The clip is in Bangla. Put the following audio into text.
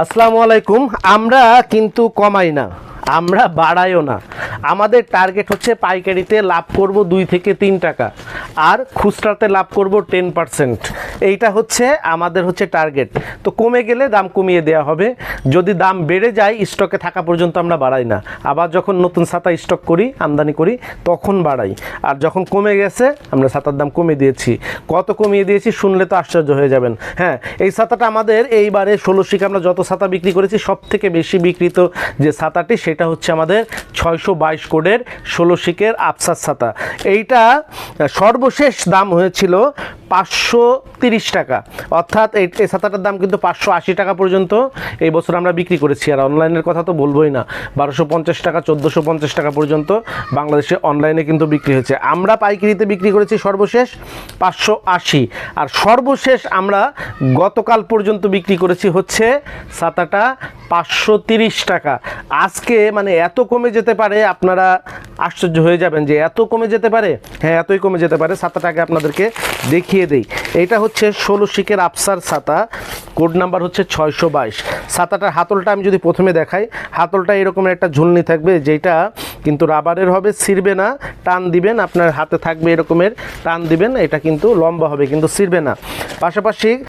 আসসালামু আলাইকুম। আমরা কিন্তু কমাই না আমরা বাড়াইও না। আমাদের টার্গেট হচ্ছে পাইকারিতে লাভ করব দুই থেকে তিন টাকা। আর খুচরাতে লাভ করব টেন পার্সেন্ট এইটা হচ্ছে আমাদের হচ্ছে টার্গেট তো কমে গেলে দাম কমিয়ে দেওয়া হবে। যদি দাম বেড়ে যায় স্টকে থাকা পর্যন্ত আমরা বাড়াই না। আবার যখন নতুন ছাতা স্টক করি, আমদানি করি, তখন বাড়াই। আর যখন কমে গেছে, আমরা ছাতার দাম কমিয়ে দিয়েছি। কত কমিয়ে দিয়েছি শুনলে তো আশ্চর্য হয়ে যাবেন। হ্যাঁ এই ছাতাটা আমাদের এইবারে ষোলো শিখে আমরা যত ছাতা বিক্রি করেছি সব থেকে বেশি বিক্রিত যে ছাতাটি, সেটা হচ্ছে আমাদের ছয়শো বাইশ কোডের ষোলো শিকের আফসার ছাতা। এইটা সর্বশেষ দাম হয়েছিল পাঁচশো তিরিশ টাকা। অর্থাৎ এই ছাতাটার দাম কিন্তু পাঁচশো আশি টাকা পর্যন্ত। এই বছর আমরা বিক্রি করেছি। আর অনলাইনের কথা তো বলবোই না। বারোশো পঞ্চাশ টাকা, চোদ্দোশো পঞ্চাশ টাকা পর্যন্ত বাংলাদেশে অনলাইনে কিন্তু বিক্রি হয়েছে। আমরা পাইকারিতে বিক্রি করেছি সর্বশেষ পাঁচশো আশি। আর সর্বশেষ আমরা গতকাল পর্যন্ত বিক্রি করেছি হচ্ছে ছাতাটা পাঁচশো তিরিশ টাকা। আজকে মানে এত কমে যেতে পারে, আপনারা আশ্চর্য হয়ে যাবেন যে এত কমে যেতে পারে? হ্যাঁ এতই কমে যেতে পারে। ছাতাটাকে আপনাদেরকে দেখিয়ে দেই। এটা হচ্ছে ষোলো শিকের আফসার ছাতা। কোড নাম্বার হচ্ছে ছয়শো বাইশ। ছাতাটার হাতলটা আমি যদি প্রথমে দেখাই, হাতলটা এরকমের একটা ঝুলনি থাকবে যেটা কিন্তু রাবারের হবে, ছিঁড়বে না, টান দিবেন, আপনার হাতে থাকবে এরকমের, টান দিবেন, এটা কিন্তু লম্বা হবে, কিন্তু ছিঁড়বে না। পাশাপাশি